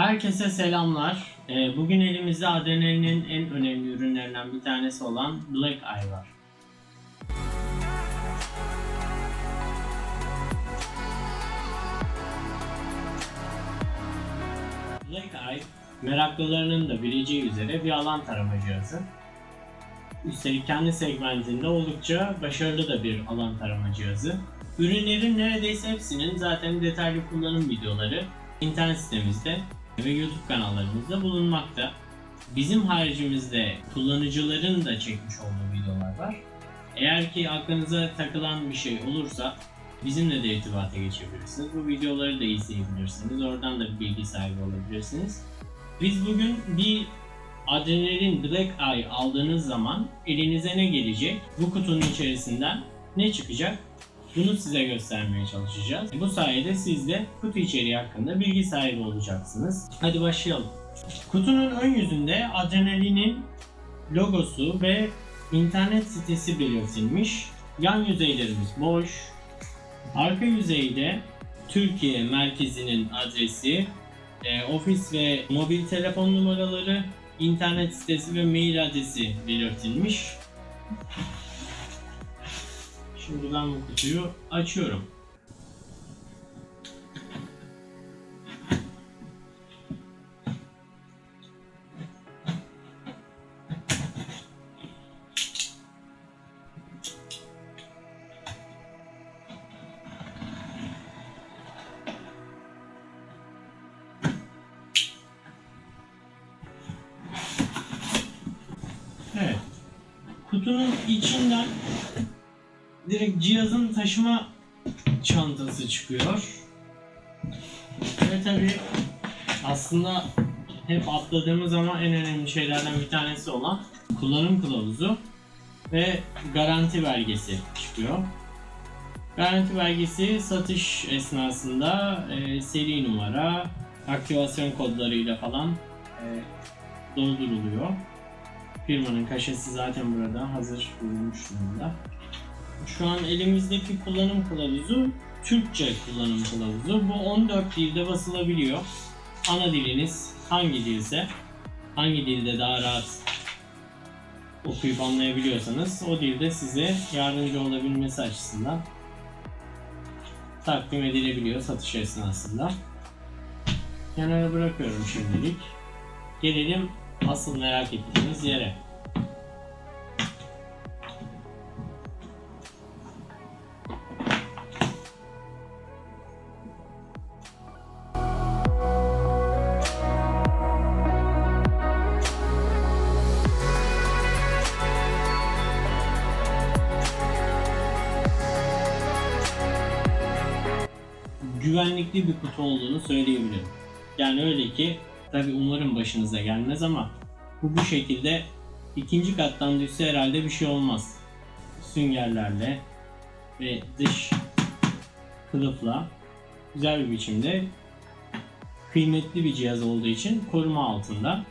Herkese selamlar. Ee, Bugün elimizde adrenalinin en önemli ürünlerinden bir tanesi olan Black Eye var. Black Eye, meraklılarının da bileceği üzere bir alan tarama cihazı. Üstelik kendi segmentinde oldukça başarılı da bir alan tarama cihazı. Ürünlerin neredeyse hepsinin zaten detaylı kullanım videoları internet sitemizde ve YouTube kanallarımızda bulunmakta. Bizim haricimizde kullanıcıların da çekmiş olduğu videolar var. Eğer ki aklınıza takılan bir şey olursa bizimle de irtibata geçebilirsiniz. Bu videoları da izleyebilirsiniz. Oradan da bir bilgi sahibi olabilirsiniz. Biz bugün bir adrenalin Black Eye aldığınız zaman elinize ne gelecek? Bu kutunun içerisinden ne çıkacak? Bunu size göstermeye çalışacağız. Bu sayede siz de kutu içeriği hakkında bilgi sahibi olacaksınız. Hadi başlayalım. Kutunun ön yüzünde adrenalinin logosu ve internet sitesi belirtilmiş. Yan yüzeylerimiz boş. Arka yüzeyde Türkiye merkezinin adresi, e, ofis ve mobil telefon numaraları, internet sitesi ve mail adresi belirtilmiş. Şimdi ben bu kutuyu açıyorum. Evet. Kutunun içinden direkt cihazın taşıma çantası çıkıyor. Ve tabi aslında hep atladığımız ama en önemli şeylerden bir tanesi olan kullanım kılavuzu ve garanti belgesi çıkıyor. Garanti belgesi satış esnasında e, seri numara, aktivasyon kodlarıyla falan e, dolduruluyor. Firmanın kaşesi zaten burada hazır bulunmuş durumda. Şu an elimizdeki kullanım kılavuzu Türkçe kullanım kılavuzu. Bu 14 dilde basılabiliyor. Ana diliniz hangi dilse, hangi dilde daha rahat okuyup anlayabiliyorsanız o dilde size yardımcı olabilmesi açısından takdim edilebiliyor satış esnasında. Kenara bırakıyorum şimdilik. Gelelim asıl merak ettiğiniz yere. Güvenlikli bir kutu olduğunu söyleyebilirim. Yani öyle ki tabi umarım başınıza gelmez ama bu bu şekilde ikinci kattan düşse herhalde bir şey olmaz. Süngerlerle ve dış kılıfla güzel bir biçimde kıymetli bir cihaz olduğu için koruma altında.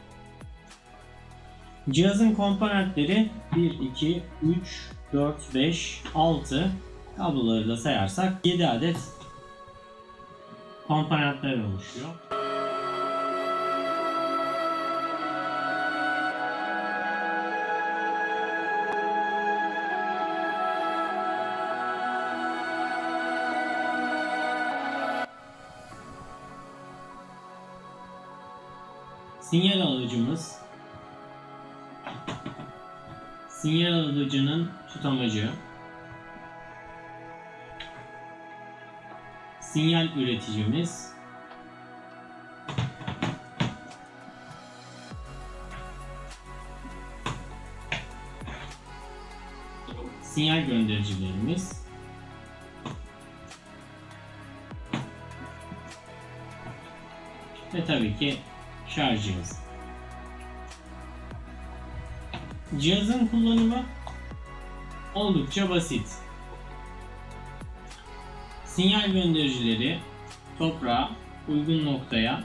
Cihazın komponentleri 1, 2, 3, 4, 5, 6 kabloları da sayarsak 7 adet komponentler oluşuyor. Sinyal alıcımız sinyal alıcının tutamacı sinyal üreticimiz sinyal göndericilerimiz ve tabii ki şarj cihazı. Cihazın kullanımı oldukça basit. Sinyal göndericileri toprağa uygun noktaya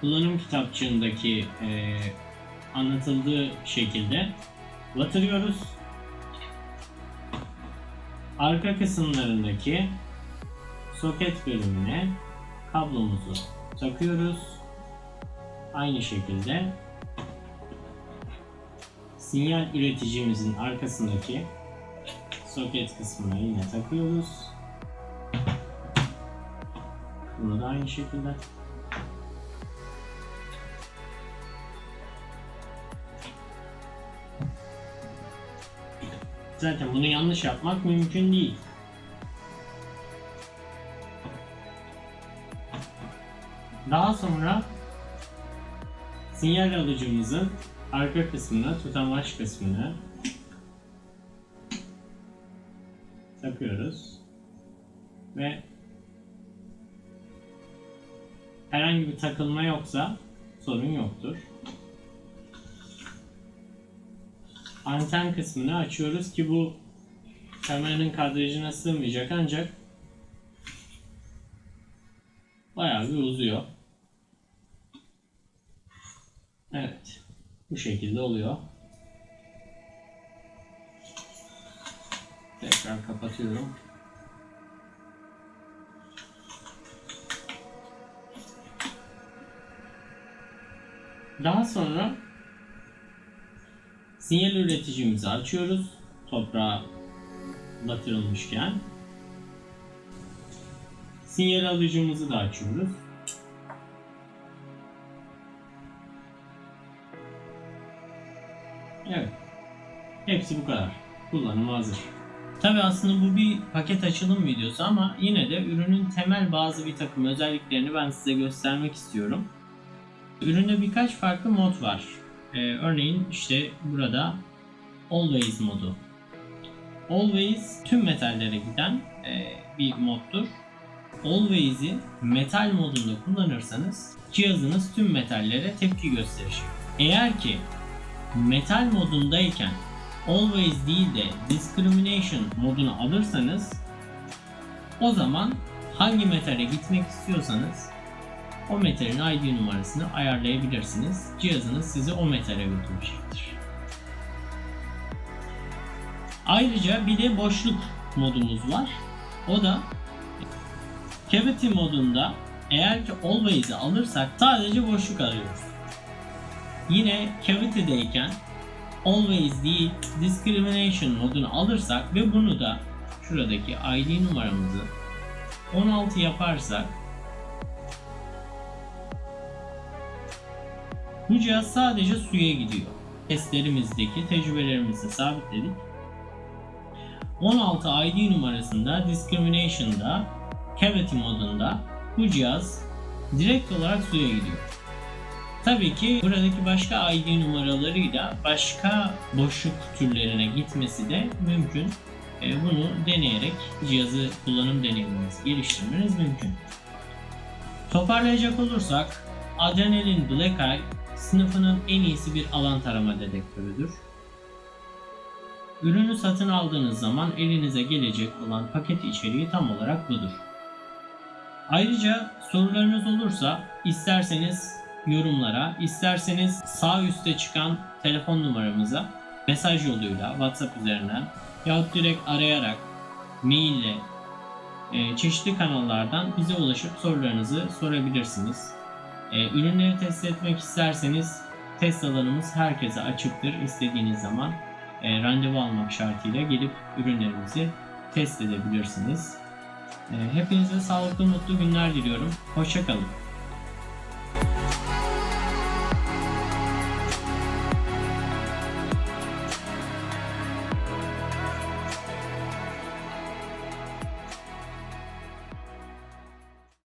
kullanım kitapçığındaki e, anlatıldığı şekilde batırıyoruz. Arka kısımlarındaki soket bölümüne kablomuzu takıyoruz. aynı şekilde sinyal üreticimizin arkasındaki soket kısmına yine takıyoruz. Bunu da aynı şekilde. Zaten bunu yanlış yapmak mümkün değil. Daha sonra sinyal alıcımızın arka kısmına, tutamaç kısmını takıyoruz. Ve herhangi bir takılma yoksa sorun yoktur. Anten kısmını açıyoruz ki bu kameranın kadrajına sığmayacak ancak bayağı bir uzuyor. Evet. Bu şekilde oluyor. Tekrar kapatıyorum. Daha sonra sinyal üreticimizi açıyoruz. Toprağa batırılmışken. Sinyal alıcımızı da açıyoruz. Evet. Hepsi bu kadar. Kullanıma hazır. Tabi aslında bu bir paket açılım videosu ama yine de ürünün temel bazı bir takım özelliklerini ben size göstermek istiyorum. Üründe birkaç farklı mod var. Ee, örneğin işte burada Always modu. Always tüm metallere giden e, bir moddur. Always'i metal modunda kullanırsanız cihazınız tüm metallere tepki gösterir. Eğer ki metal modundayken always değil de discrimination modunu alırsanız o zaman hangi metale gitmek istiyorsanız o metalin ID numarasını ayarlayabilirsiniz. Cihazınız sizi o metale götürecektir. Ayrıca bir de boşluk modumuz var. O da cavity modunda eğer ki always'i alırsak sadece boşluk arıyoruz. Yine cavity'deyken always değil discrimination modunu alırsak ve bunu da şuradaki ID numaramızı 16 yaparsak bu cihaz sadece suya gidiyor. Testlerimizdeki tecrübelerimizi sabitledik. 16 ID numarasında discrimination'da cavity modunda bu cihaz direkt olarak suya gidiyor. Tabii ki buradaki başka ID numaralarıyla başka boşluk türlerine gitmesi de mümkün. E, bunu deneyerek cihazı kullanım deneyiminizi geliştirmeniz mümkün. Toparlayacak olursak Adrenalin Black Eye sınıfının en iyisi bir alan tarama dedektörüdür. Ürünü satın aldığınız zaman elinize gelecek olan paket içeriği tam olarak budur. Ayrıca sorularınız olursa isterseniz yorumlara, isterseniz sağ üstte çıkan telefon numaramıza mesaj yoluyla WhatsApp üzerinden yahut direkt arayarak, maille, e, çeşitli kanallardan bize ulaşıp sorularınızı sorabilirsiniz. E, ürünleri test etmek isterseniz test alanımız herkese açıktır. İstediğiniz zaman e, randevu almak şartıyla gelip ürünlerimizi test edebilirsiniz. E, hepinize sağlıklı mutlu günler diliyorum. Hoşçakalın.